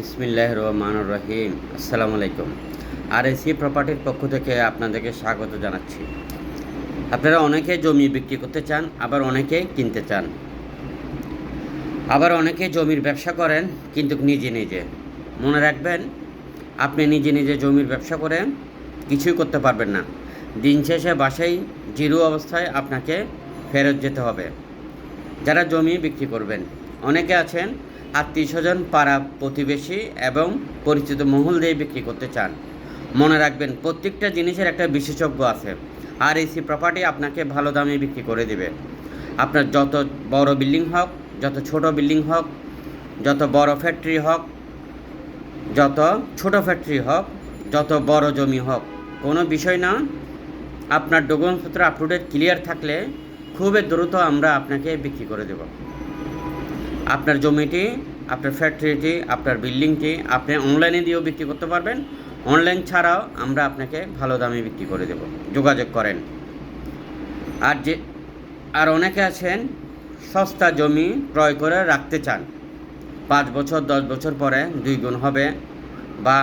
বিসমিল্লাহ রহমানুর রহিম। আসসালামু আলাইকুম। আর এসি প্রপার্টির পক্ষ থেকে আপনাদেরকে স্বাগত জানাচ্ছি। আপনারা অনেকে জমি বিক্রি করতে চান, আবার অনেকে কিনতে চান। আবার অনেকে জমির ব্যবসা করেন, কিন্তু নিজে নিজে। মনে রাখবেন, আপনি নিজে নিজে জমির ব্যবসা করে কিছুই করতে পারবেন না। দিন শেষে বাসায় জিরো অবস্থায় আপনাকে ফেরত যেতে হবে। যারা জমি বিক্রি করবেন, অনেকে আছেন আত্মীয় স্বজন পাড়া প্রতিবেশী এবং পরিচিত মহল দিয়ে বিক্রি করতে চান। মনে রাখবেন, প্রত্যেকটা জিনিসের একটা বিশেষজ্ঞ আছে। আর এসি প্রপার্টি আপনাকে ভালো দামে বিক্রি করে দেবে। আপনার যত বড় বিল্ডিং হোক, যত ছোট বিল্ডিং হোক, যত বড় ফ্যাক্টরি হোক, যত ছোট ফ্যাক্টরি হোক, যত বড় জমি হোক, কোনো বিষয় না। আপনার ডকুমেন্টসপত্র আপ টু ডেট ক্লিয়ার থাকলে খুবই দ্রুত আমরা আপনাকে বিক্রি করে দেব। আপনার জমিটি আপনার ফ্যাক্টরিটি আপনার বিল্ডিংটি আপনি অনলাইনে দিয়েও বিক্রি করতে পারবেন। অনলাইন ছাড়াও আমরা আপনাকে ভালো দামে বিক্রি করে দেব। যোগাযোগ করেন। আর যে, আর অনেকে আছেন, সস্তা জমি ক্রয় করে রাখতে চান। পাঁচ বছর, দশ বছর পরে দুই গুণ হবে বা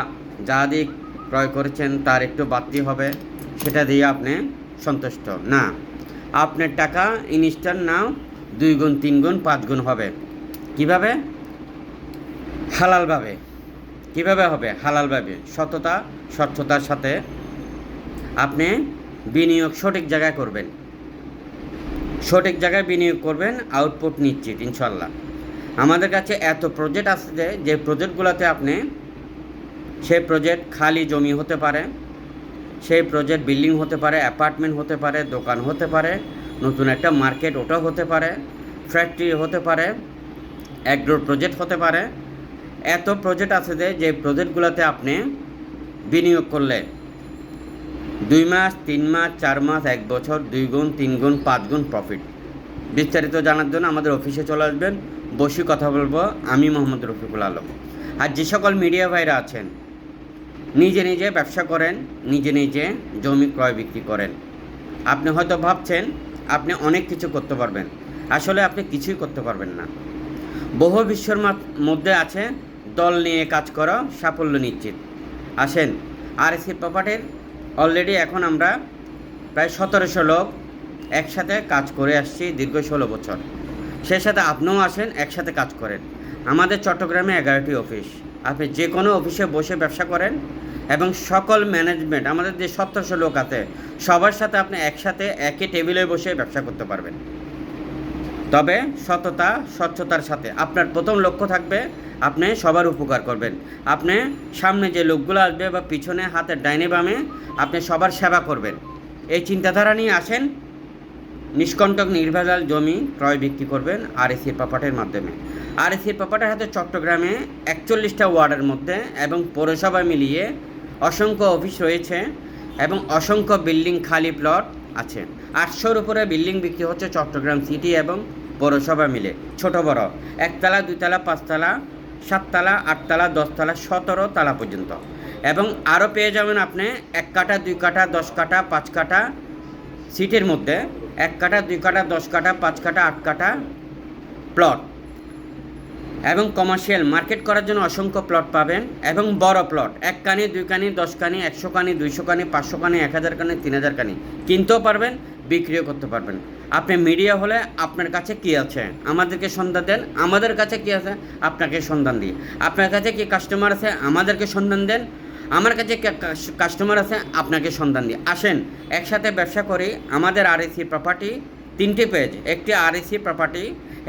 যা দিয়ে ক্রয় করেছেন তার একটু বাড়তি হবে, সেটা দিয়ে আপনি সন্তুষ্ট। না, আপনার টাকা ইনস্ট্যান্ট নাও দুই গুণ, তিন গুণ, পাঁচ গুণ হবে। কীভাবে? হালালভাবে। কীভাবে হবে? হালালভাবে। সততা, স্বচ্ছতার সাথে আপনি বিনিয়োগ সঠিক জায়গায় করবেন। সঠিক জায়গায় বিনিয়োগ করবেন আউটপুট নিশ্চিত ইনশাল্লাহ আমাদের কাছে এত প্রজেক্ট যে যে প্রজেক্টগুলোতে আপনি সেই প্রজেক্ট খালি জমি হতে পারে, সেই প্রজেক্ট বিল্ডিং হতে পারে অ্যাপার্টমেন্ট হতে পারে, দোকান হতে পারে, নতুন একটা মার্কেট ওটা হতে পারে ফ্যাক্টরি হতে পারে অ্যাগ্রোর প্রজেক্ট হতে পারে। এত প্রজেক্ট আছে যে যে প্রজেক্টগুলোতে আপনি বিনিয়োগ করলে দুই মাস, তিন মাস, চার মাস, এক বছর, দুই গুণ, তিন গুণ, পাঁচ গুণ প্রফিট বিস্তারিত জানার জন্য আমাদের অফিসে চলে আসবেন। বসে কথা বলব আমি মোহাম্মদ রফিকুল আলম। আর যে সকল মিডিয়া ভাইরা আছেন, নিজে নিজে ব্যবসা করেন, নিজে নিজে জমি ক্রয় বিক্রি করেন। আপনি হয়তো ভাবছেন, আপনি অনেক কিছু করতে পারবেন। আসলে আপনি কিছুই করতে পারবেন না। বহু বিশ্বর মধ্যে আছে, দল নিয়ে কাজ করা, সাফল্য নিশ্চিত। আসেন আর এসি প্রপার্টির অলরেডি এখন আমরা প্রায় সতেরোশো লোক একসাথে কাজ করে আসছি দীর্ঘ ষোলো বছর। সেই সাথে আপনিও আসেন, একসাথে কাজ করেন। আমাদের চট্টগ্রামে এগারোটি অফিস। আপনি যে কোনো অফিসে বসে ব্যবসা করেন এবং সকল ম্যানেজমেন্ট, আমাদের যে সতেরোশো লোক আছে, সবার সাথে আপনি একসাথে একই টেবিলে বসে ব্যবসা করতে পারবেন। তবে সততা, স্বচ্ছতার সাথে। আপনার প্রথম লক্ষ্য থাকবে, আপনি সবার উপকার করবেন। আপনি সামনে যে লোকগুলো আসবে বা পিছনে হাতের ডাইনে বামে, আপনি সবার সেবা করবেন। এই চিন্তাধারা নিয়ে আসেন, নিষ্কণ্টক, নির্ভেজাল জমি ক্রয় বিক্রি করবেন আর এসির পাপাটের মাধ্যমে। আর এসির পাপাটের হাতে চট্টগ্রামে একচল্লিশটা ওয়ার্ডের মধ্যে এবং পৌরসভা মিলিয়ে অসংখ্য অফিস রয়েছে এবং অসংখ্য বিল্ডিং খালি প্লট আছে আটশোর উপরে বিল্ডিং বিক্রি হচ্ছে চট্টগ্রাম সিটি এবং পৌরসভা মিলে। ছোট, বড়। একতলা, দুইতলা, পাঁচতলা, সাততলা, আটতলা, দশতলা, সতেরো তলা পর্যন্ত। এবং আরও পেয়ে যাবেন আপনি এক কাঠা, দুই কাঠা, দশ কাঠা, পাঁচ কাঠা সিটের মধ্যে। এক কাঠা, দুই কাঠা, দশ কাঠা, পাঁচ কাঠা, আট কাঠা প্লট এবং কমার্শিয়াল মার্কেট করার জন্য অসংখ্য প্লট পাবেন এবং বড় প্লট এক কানি, দুই কানি, দশ কানি, একশো কানি, দুইশো কানি, পাঁচশো কানি, এক হাজার কানি, তিন হাজার কানি কিনতেও পারবেন, বিক্রিও করতে পারবেন। আপনি মিডিয়া হলে আপনার কাছে কি আছে? আমাদেরকে সন্ধান দেন। আমাদের কাছে কি আছে? আপনাকে সন্ধান দিই। আপনার কাছে কি কাস্টমার আছে? আমাদেরকে সন্ধান দেন। আমার কাছে কাস্টমার আছে? আপনাকে সন্ধান দিই। আসেন, একসাথে ব্যবসা করি। আমাদের আর এসি প্রপার্টি তিনটি পেজ একটি আর এসি প্রপার্টি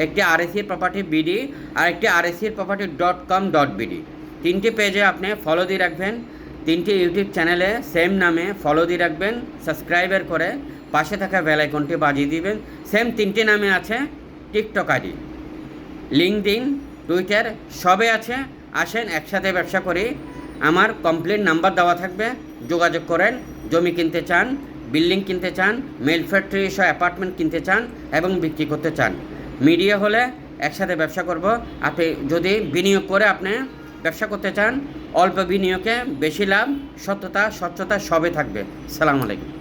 একটি আর এসি প্রপার্টি বিডি আর একটি R AC property dot com dot BD তিনটি পেজে আপনি ফলো দিয়ে রাখবেন, তিনটি ইউটিউব চ্যানেলে সেম নামে ফলো দিয়ে রাখবেন সাবস্ক্রাইবার করে পাশে থাকা বেল আইকনটি বাজিয়ে দিবেন। সেম তিনটি নামে আছে টিকটক আইডি লিঙ্কডিন টুইটার সবে আছে, আসেন একসাথে ব্যবসা করি। আমার কমপ্লিট নাম্বার দেওয়া থাকবে, যোগাযোগ করেন, জমি কিনতে চান বিল্ডিং কিনতে চান, মেল ফ্যাক্টরি সহ অ্যাপার্টমেন্ট কিনতে চান এবং বিক্রি করতে চান। মিডিয়া হলে একসাথে ব্যবসা করব। আপনি যদি বিনিয়োগ করে আপনি ব্যবসা করতে চান, অল্প বিনিয়োগে বেশি লাভ, সত্যতা, স্বচ্ছতা সবে থাকবে। সালাম আলাইকুম।